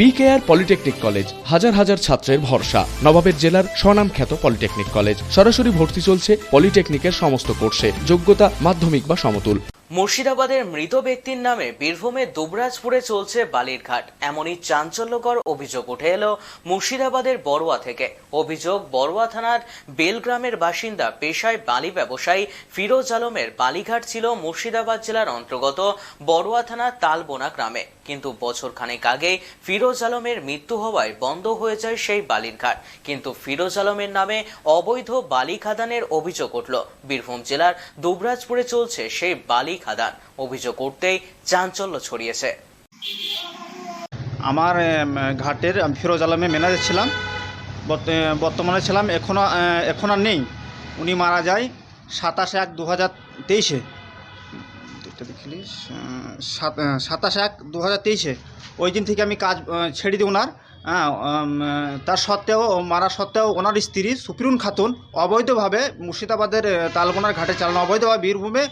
BKR polytechnic college হাজার হাজার ছাত্রের ভরসা। নবাবের জেলার স্বনামখ্যাত পলিটেকনিক কলেজ সরাসরি ভর্তি চলছে পলিটেকনিকের সমস্ত কোর্সে। যোগ্যতা মাধ্যমিক বা সমতুল। মুর্শিদাবাদের মৃত ব্যক্তির নামে বীরভূমে দুবরাজপুরে চলছে বালিরঘাট। এমনই চাঞ্চল্যকর অভিযোগ উঠে এলো মুর্শিদাবাদের বড়ুয়া থেকে। অভিযোগ, বড়ুয়া থানার বেলগ্রামের বাসিন্দা পেশায় বালি ব্যবসায়ী ফিরোজ আলমের বালিঘাট ছিল মুর্শিদাবাদ জেলার অন্তর্গত বড়ুয়া থানার তালবোনা গ্রামে। কিন্তু বছর খানেক আগে ফিরোজ আলমের মৃত্যু হওয়ায় বন্ধ হয়ে যায় সেই বালির ঘাট। কিন্তু ফিরোজ আলমের নামে অবৈধ বালি খাদানের অভিযোগ উঠল। বীরভূম জেলার দুবরাজপুরে চলছে সেই বালি খাদান। অভিযোগ উঠতেই চাঞ্চল্য ছড়িয়েছে। আমার ঘাটের ফিরোজ আলমে ম্যানেজার ছিলাম। বর্ত- বর্তমানে ছিলাম এখনও এখন আর নেই। উনি মারা যায় সাতাশ এক দু হাজার তেইশে। সাতাশ এক দু হাজার তেইশে। ওই দিন থেকে আমি কাজ ছেড়ে দিই ওনার। হ্যাঁ তার সত্ত্বেও মারা সত্ত্বেও ওনার স্ত্রী সুপ্রিয়ন খাতুন অবৈধভাবে মুর্শিদাবাদের আহ, তালবোনার ঘাটে চালান অবৈধভাবে বীরভূমে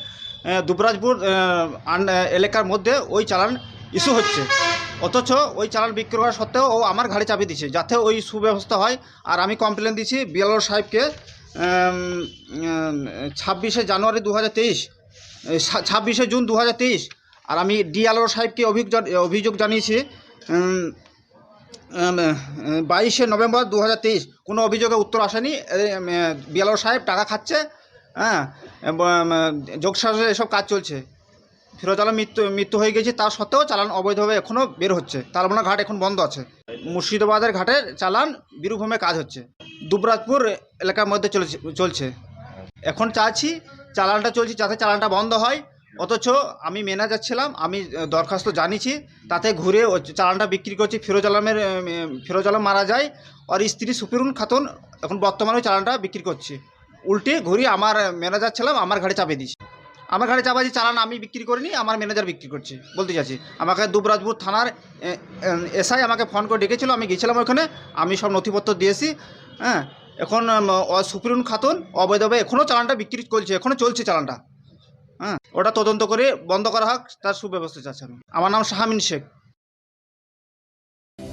দুবরাজপুর এলাকার মধ্যে ওই চালান ইস্যু হচ্ছে। অথচ ওই চালান বিক্রি করা সত্ত্বেও ও আমার ঘাড়ে চাপিয়ে দিচ্ছে যাতে ওই সুব্যবস্থা হয়। আর আমি কমপ্লেন দিচ্ছি বিএলওর সাহেবকে ছাব্বিশে জানুয়ারি দু হাজার তেইশ। ছাব্বিশে জুন দু হাজার তেইশ। আর আমি ডিএলওর সাহেবকে অভিযোগ অভিযোগ জানিয়েছি বাইশে নভেম্বর দু হাজার তেইশ। কোনো অভিযোগে উত্তর আসেনি। বিএলওর সাহেব টাকা খাচ্ছে হ্যাঁ যোগসাজে এসব কাজ চলছে। ফিরোজ আলম মৃত্যু মৃত্যু হয়ে গেছে, তা সত্ত্বেও চালান অবৈধভাবে এখনও বের হচ্ছে। তালবোনা ঘাট এখন বন্ধ আছে। মুর্শিদাবাদের ঘাটে চালান, বীরভূমে কাজ হচ্ছে। দুবরাজপুর এলাকার মধ্যে চলেছে, চলছে। এখন চাচ্ছি চালানটা চলছে যাতে চালানটা বন্ধ হয়। অথচ আমি ম্যানেজার ছিলাম, আমি দরখাস্ত জানিয়েছি, তাতে ঘুরে চালানটা বিক্রি করছি, ফিরোজ আলমের ফিরোজ আলম মারা যায়, আর স্ত্রী সুপিরুন খাতুন এখন বর্তমানে চালানটা বিক্রি করছি। উল্টে ঘুরে আমার ম্যানেজার ছিলাম, আমার ঘাড়ে চাপিয়ে দিয়েছি। আমার ঘাড়ে চাপাচ্ছি চালান আমি বিক্রি করিনি, আমার ম্যানেজার বিক্রি করছে, বলতে চাচ্ছি আমাকে দুবরাজপুর থানার এসআই আমাকে ফোন করে ডেকেছিল, আমি গেছিলাম ওখানে আমি সব নথিপত্র দিয়েছি হ্যাঁ এখন সুপ্রিম খাতুন অবৈধভাবে এখনও চালানটা বিক্রি করছে এখনও চলছে চালানটা। হ্যাঁ ওটা তদন্ত করে বন্ধ করা হোক, তার সুব্যবস্থা চাচ্ছি আমি। আমার নাম Shahamin Sheikh.